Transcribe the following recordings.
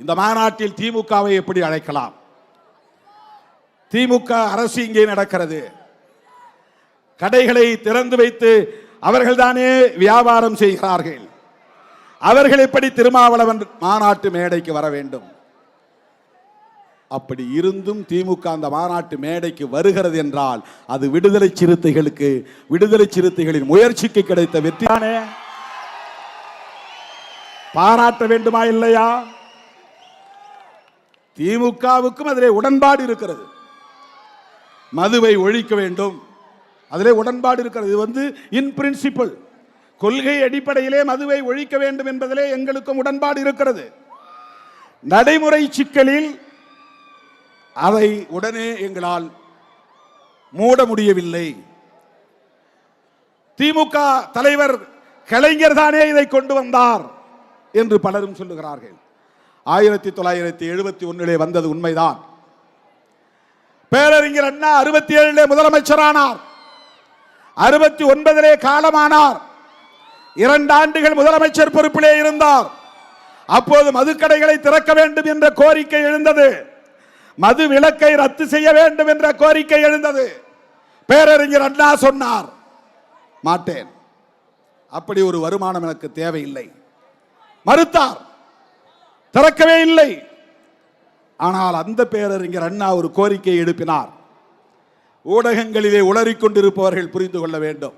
இந்த மாநாட்டில் திமுகவை எப்படி அழைக்கலாம்? திமுக அரசு இங்கே நடக்கிறது. கடைகளை திறந்து வைத்து அவர்கள்தானே வியாபாரம் செய்கிறார்கள். அவர்கள் எப்படி திருமாவளவன் மாநாட்டு மேடைக்கு வர வேண்டும்? அப்படி இருந்தும் திமுக அந்த மாநாட்டு மேடைக்கு வருகிறது என்றால் அது விடுதலை சிறுத்தைகளுக்கு விடுதலை சிறுத்தைகளின் முயற்சிக்கு கிடைத்த வெற்றியானே பாராட்ட வேண்டுமா இல்லையா? திமுகவுக்கும் அதிலே உடன்பாடு இருக்கிறது. மதுவை ஒழிக்க வேண்டும். அதிலே உடன்பாடு இருக்கிறது. இது வந்து இன் பிரின்சிபல் கொள்கை அடிப்படையிலே மதுவை ஒழிக்க வேண்டும் என்பதிலே எங்களுக்கும் உடன்பாடு இருக்கிறது. நடைமுறை சிக்கலில் அதை உடனே எங்களால் மூட முடியவில்லை. திமுக தலைவர் கலைஞர் தானே இதை கொண்டு வந்தார் என்று பலரும் சொல்லுகிறார்கள். ஆயிரத்தி தொள்ளாயிரத்தி எழுபத்தி ஒன்னிலே வந்தது உண்மைதான். பேரறிஞர் அண்ணா அறுபத்தி ஏழிலே முதலமைச்சரானார். அறுபத்தி ஒன்பதிலே காலமானார். இரண்டு ஆண்டுகள் முதலமைச்சர் பொறுப்பிலே இருந்தார். அப்போது மதுக்கடைகளை திறக்க வேண்டும் என்ற கோரிக்கை எழுந்தது. மது விலக்கை ரத்து செய்ய வேண்டும் என்ற கோரிக்கை எழுந்தது. பேரறிஞர் அண்ணா சொன்னார் மாட்டேன். அப்படி ஒரு வருமானம் எனக்கு தேவையில்லை. மறுத்தார் திறக்கவே இல்லை. ஆனால் அந்த பேரறிஞர் அண்ணா ஒரு கோரிக்கை எழுப்பினார். ஊடகங்களிலே உளறிக்கொண்டிருப்பவர்கள் புரிந்து கொள்ள வேண்டும்.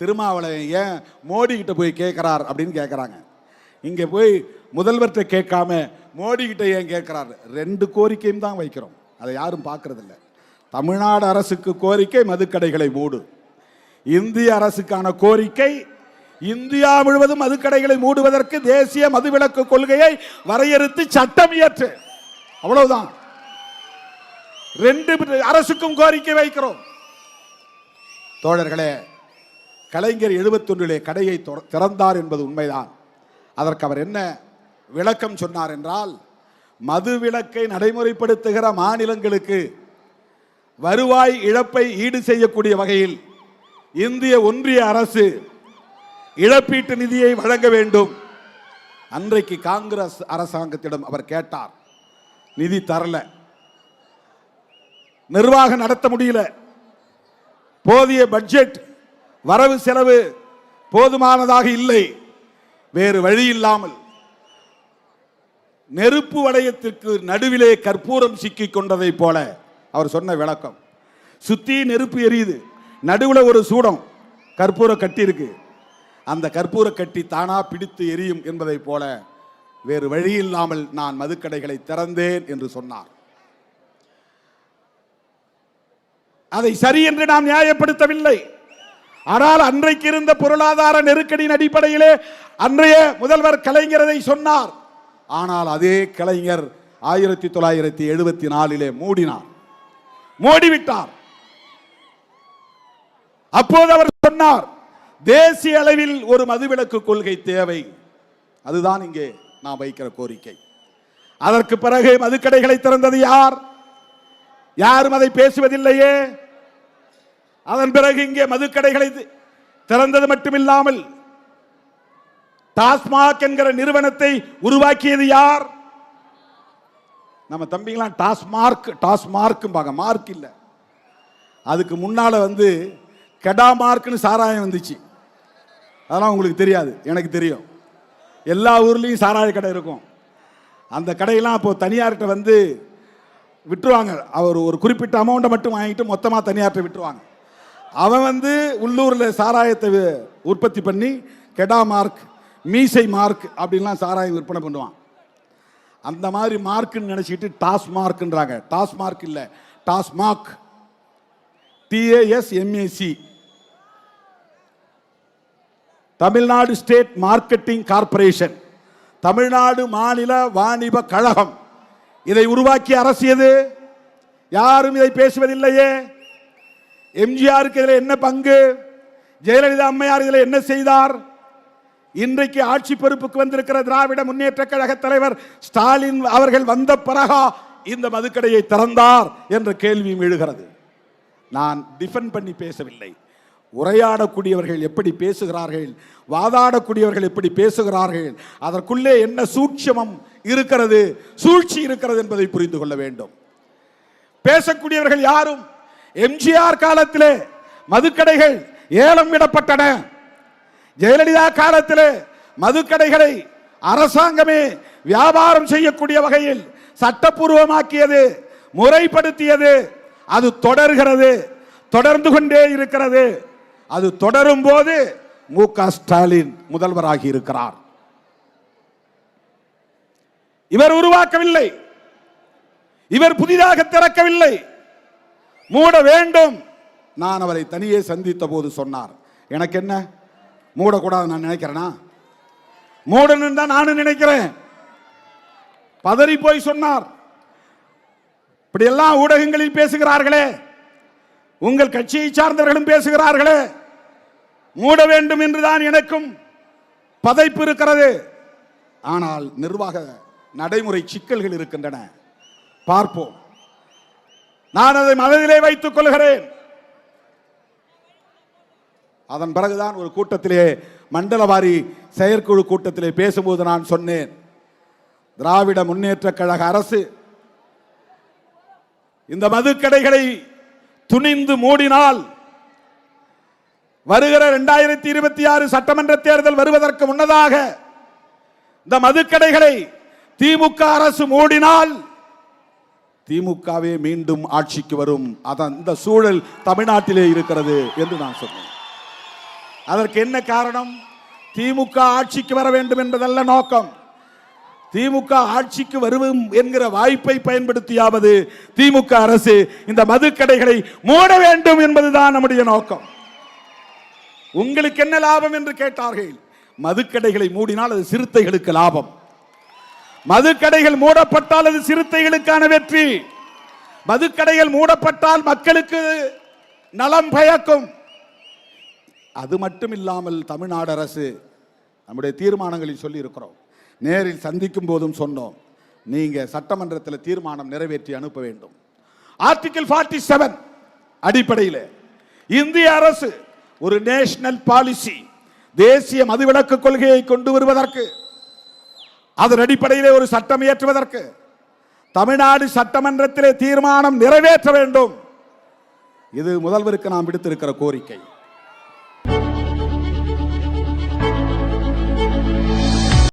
திருமாவளவன் ஏன் மோடி கிட்ட போய் கேட்கிறார் அப்படின்னு கேட்குறாங்க. இங்கே போய் முதல்வர்கிட்ட கேட்காம மோடி கிட்ட ஏன் கேட்கிறார்? ரெண்டு கோரிக்கையும் தான் வைக்கிறோம். அதை யாரும் பார்க்கறதில்ல. தமிழ்நாடு அரசுக்கு கோரிக்கை மதுக்கடைகளை மூடு. இந்திய அரசுக்கான கோரிக்கை இந்தியா முழுவதும் மதுக்கடைகளை மூடுவதற்கு தேசிய மதுவிலக்கு கொள்கையை வரையறுத்து சட்டம் இயற்று. அவ்வளவுதான். ரெண்டு அரசுக்கும் கோரிக்கை வைக்கிறோம். தோழர்களே கலைஞர் எழுபத்தொன்றிலே கடையை திறந்தார் என்பது உண்மைதான். அதற்கு அவர் என்ன விளக்கம் சொன்னார் என்றால் மது விலக்கை நடைமுறைப்படுத்துகிற மாநிலங்களுக்கு வருவாய் இழப்பை ஈடு செய்யக்கூடிய வகையில் இந்திய ஒன்றிய அரசு இழப்பீட்டு நிதியை வழங்க வேண்டும். அன்றைக்கு காங்கிரஸ் அரசாங்கத்திடம் அவர் கேட்டார் நிதி தரல. நிர்வாகம் நடத்த முடியல. போதிய பட்ஜெட் வரவு செலவு போதுமானதாக இல்லை. வேறு வழி இல்லாமல் நெருப்பு வளையத்திற்கு நடுவிலே கற்பூரம் சிக்கிக் கொண்டதை போல அவர் சொன்ன விளக்கம். சுத்தி நெருப்பு எரியுது. நடுவில் ஒரு சூடம் கற்பூரம் கட்டியிருக்கு. அந்த கற்பூர கட்டி தானா பிடித்து எரியும் என்பதைப் போல வேறு வழி இல்லாமல் நான் மதுக்கடைகளை திறந்தேன் என்று சொன்னார். அதை சரி என்று நாம் நியாயப்படுத்தவில்லை. ஆனால் அன்றைக்கு இருந்த பொருளாதார நெருக்கடியின் அடிப்படையிலே அன்றைய முதல்வர் கலைஞரதை சொன்னார். ஆனால் அதே கலைஞர் ஆயிரத்தி தொள்ளாயிரத்தி எழுபத்தி நாலிலே மூடினார். மூடிவிட்டார். அப்போது அவர் சொன்னார் தேசிய அளவில் ஒரு மதுவிலக்கு கொள்கை தேவை. அதுதான் இங்கே நான் வைக்கிற கோரிக்கை. அதற்கு பிறகு மதுக்கடைகளை திறந்தது யார்? யாரும் அதை பேசுவதில்லையே. அதன் பிறகு இங்கே மதுக்கடைகளை திறந்தது மட்டுமில்லாமல் டாஸ்மாக் என்கிற நிறுவனத்தை உருவாக்கியது யார்? நம்ம தம்பிங்களாம் டாஸ்மார்க் டாஸ்மார்க்கும்பாங்க மார்க் இல்லை. அதுக்கு முன்னால வந்து கெடா மார்க்னு சாராயம் வந்துச்சு. அதெல்லாம் உங்களுக்கு தெரியாது எனக்கு தெரியும். எல்லா ஊர்லேயும் சாராய கடை இருக்கும். அந்த கடையெல்லாம் அப்போது தனியார்கிட்ட வந்து விட்டுருவாங்க. அவர் ஒரு குறிப்பிட்ட அமௌண்ட்டை மட்டும் வாங்கிட்டு மொத்தமாக தனியார்கிட்ட விட்டுருவாங்க. அவன் வந்து உள்ளூரில் சாராயத்தை உற்பத்தி பண்ணி கெடா மார்க் மீசை மார்க் அப்படின்லாம் சாராயம் விற்பனை பண்ணுவான். அந்த மாதிரி மார்க்குன்னு நினச்சிக்கிட்டு டாஸ் மார்க்ன்றாங்க டாஸ் மார்க் இல்லை TASMAC T A S M A C Tamil Nadu state marketing corporation Tamil Nadu மாநில வாணிப கழகம். இதை உருவாக்கிய அரசு எது? யாரும் இதை பேசுவதில்லையே. எம்ஜிஆருக்கு இதில் என்ன பங்கு? ஜெயலலிதா அம்மையார் இதில் என்ன செய்தார்? இன்றைக்கு ஆட்சி பொறுப்புக்கு வந்திருக்கிற திராவிட முன்னேற்ற கழக தலைவர் ஸ்டாலின் அவர்கள் வந்த பிறகா இந்த மதுக்கடையை திறந்தார் என்ற கேள்வியும் எழுகிறது. நான் டிஃபெண்ட் பண்ணி பேசவில்லை. உரையாடக்கூடியவர்கள் எப்படி பேசுகிறார்கள் வாதாடக்கூடியவர்கள் எப்படி பேசுகிறார்கள் அதற்குள்ளே என்ன சூட்சமம் இருக்கிறது சூழ்ச்சி இருக்கிறது என்பதை புரிந்து கொள்ள வேண்டும். பேசக்கூடியவர்கள் யாரும் எம்ஜிஆர் காலத்திலே மதுக்கடைகள் ஏலம் விடப்பட்டன. ஜெயலலிதா காலத்திலே மதுக்கடைகளை அரசாங்கமே வியாபாரம் செய்யக்கூடிய வகையில் சட்டப்பூர்வமாக்கியது முறைப்படுத்தியது அது தொடர்கிறது தொடர்ந்து கொண்டே இருக்கிறது. அது தொடரும் போது மு க ஸ்டாலின் முதல்வராகி இருக்கிறார். இவர் உருவாக்கவில்லை. இவர் புதிதாக திறக்கவில்லை. மூட வேண்டும். நான் அவரை தனியே சந்தித்த போது சொன்னார். எனக்கு என்ன? மூடக்கூடாது நான் நினைக்கிறேனா? மூடணும் தான் நானும் நினைக்கிறேன். பதறி போய் சொன்னார். இப்படியெல்லாம் ஊடகங்களில் பேசுகிறார்களே. உங்கள் கட்சியை சார்ந்தவர்களும் பேசுகிறார்களே. மூட வேண்டும் என்றுதான் எனக்கும் பதைப்பு இருக்கிறது. ஆனால் நிர்வாக நடைமுறை சிக்கல்கள் இருக்கின்றன. பார்ப்போம். நான் அதை மனதிலே வைத்துக் கொள்கிறேன். அதன் பிறகுதான் ஒரு கூட்டத்திலே மண்டலவாரி செயற்குழு கூட்டத்திலே பேசும்போது நான் சொன்னேன். திராவிட முன்னேற்ற கழக அரசு இந்த மதுக்கடைகளை துணிந்து மூடினால் வருகிற இரண்டாயிரத்தி இருபத்தி ஆறு சட்டமன்ற தேர்தல் வருவதற்கு முன்னதாக இந்த மதுக்கடைகளை திமுக அரசு மூடினால் திமுகவே மீண்டும் ஆட்சிக்கு வரும். அதன் இந்த சூழல் தமிழ்நாட்டிலே இருக்கிறது என்று நான் சொன்னேன். அதற்கு என்ன காரணம்? திமுக ஆட்சிக்கு வர வேண்டும் என்பதல்ல நோக்கம். திமுக ஆட்சிக்கு வருவோம் என்கிற வாய்ப்பை பயன்படுத்தியாவது திமுக அரசு இந்த மதுக்கடைகளை மூட வேண்டும் என்பதுதான் நம்முடைய நோக்கம். உங்களுக்கு என்ன லாபம் என்று கேட்டார்கள்? மதுக்கடைகளை மூடினால் அது சிறுத்தைகளுக்கு லாபம். மதுக்கடைகள் மூடப்பட்டால் அது சிறுத்தைகளுக்கான வெற்றி. மதுக்கடைகள் மூடப்பட்டால் மக்களுக்கு நலம் பயக்கும். அது மட்டும் இல்லாமல் தமிழ்நாடு அரசு நம்முடைய தீர்மானங்களில் சொல்லி இருக்கிறோம் நேரில் சந்திக்கும் போதும் சொன்னோம். நீங்கள் சட்டமன்றத்தில் தீர்மானம் நிறைவேற்றி அனுப்ப வேண்டும். ஆர்டிகிள் 47 செவன் அடிப்படையில் இந்திய அரசு ஒரு நேஷனல் பாலிசி தேசிய மதுவிலக்கு கொள்கையை கொண்டு வருவதற்கு அதன் அடிப்படையிலே ஒரு சட்டம் இயற்றுவதற்கு தமிழ்நாடு சட்டமன்றத்திலே தீர்மானம் நிறைவேற்ற வேண்டும். இது முதல்வருக்கு நாம் விடுத்திருக்கிற கோரிக்கை.